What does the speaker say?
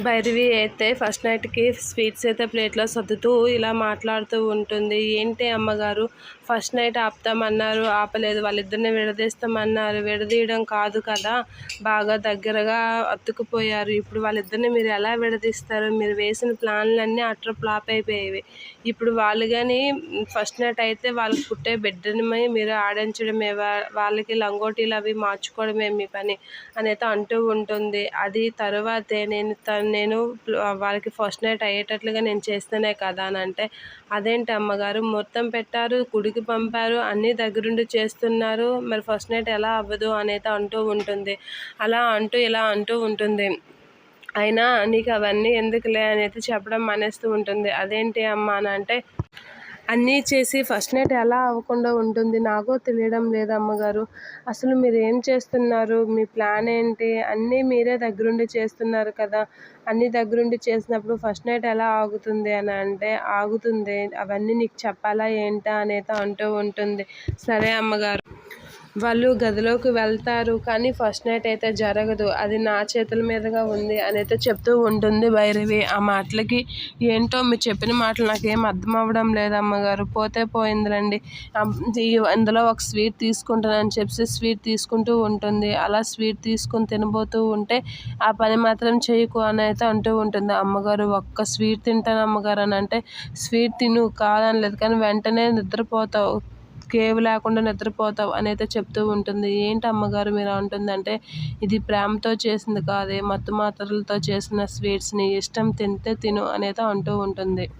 భైరవి అయితే ఫస్ట్ నైట్కి స్వీట్స్ అయితే ప్లేట్లో సర్దుతూ ఇలా మాట్లాడుతూ ఉంటుంది. ఏంటి అమ్మగారు? ఫస్ట్ నైట్ ఆపుతామన్నారు ఆపలేదు. వాళ్ళిద్దరిని విడదీస్తామన్నారు. విడదీయడం కాదు కదా. బాగా దగ్గరగా అత్తుకుపోయారు ఇప్పుడు వాళ్ళిద్దరిని మీరు ఎలా విడదీస్తారు? మీరు వేసిన ప్లాన్లన్నీ అట్ర ఫ్లాప్ అయిపోయేవి. ఇప్పుడు వాళ్ళు కానీ ఫస్ట్ నైట్ అయితే వాళ్ళకి పుట్టే బిడ్డని మీరు ఆడించడమే. వాళ్ళకి లంగోటీలు అవి మార్చుకోవడమే మీ పని అనేది అంటూ ఉంటుంది. అది తర్వాతే నేను తను నేను వాళ్ళకి ఫస్ట్ నైట్ అయ్యేటట్లుగా నేను చేస్తేనే కదా అని అంటే అదేంటి అమ్మగారు? మొత్తం పెట్టారు గుడికి పంపారు అన్నీ దగ్గరుండి చేస్తున్నారు మరి ఫస్ట్ నైట్ ఎలా అవ్వదు? అనేది అంటూ ఉంటుంది. అలా అంటూ ఇలా అంటూ ఉంటుంది. అయినా నీకు అవన్నీ ఎందుకులే అనేది చెప్పడం మానేస్తూ ఉంటుంది. అదేంటి అమ్మ? అని అంటే అన్నీ చేసి ఫస్ట్ నైట్ ఎలా అవ్వకుండా ఉంటుంది? నాకో తెలియడం లేదు అమ్మగారు. అసలు మీరు ఏం చేస్తున్నారు? మీ ప్లాన్ ఏంటి? అన్నీ మీరే దగ్గరుండి చేస్తున్నారు కదా. అన్నీ దగ్గరుండి చేసినప్పుడు ఫస్ట్ నైట్ ఎలా ఆగుతుంది అని అంటే ఆగుతుంది. అవన్నీ నీకు చెప్పాలా ఏంటా అనేది అంటూ ఉంటుంది. సరే అమ్మగారు. వాళ్ళు గదిలోకి వెళ్తారు కానీ ఫస్ట్ నైట్ అయితే జరగదు. అది నా చేతుల మీదుగా ఉంది అని అయితే చెప్తూ ఉంటుంది భైరవి. ఆ మాటలకి ఏంటో మీరు చెప్పిన మాటలు నాకేం అర్థం అవ్వడం లేదు అమ్మగారు పోతే పోయిందిలేండి. ఇందులో ఒక స్వీట్ తీసుకుంటానని చెప్పి స్వీట్ తీసుకుంటూ ఉంటుంది. అలా స్వీట్ తీసుకుని తినబోతూ ఉంటే ఆ పని మాత్రం చేయకు అని అయితే అంటూ ఉంటుంది. అమ్మగారు ఒక్క స్వీట్ తింటాను అమ్మగారు అని అంటే స్వీట్ తిను కాదనలేదు కానీ వెంటనే నిద్రపోతావు. కేవ్ లేకుండా నిద్రపోతావు అని అయితే చెప్తూ ఉంటుంది. ఏంటి అమ్మగారు మీరు అంటుందంటే ఇది ప్రేమతో చేసింది కాదే మత్తు మాత్రలతో చేసిన స్వీట్స్ని ఇష్టం తింటే తిను అనేది అంటూ ఉంటుంది.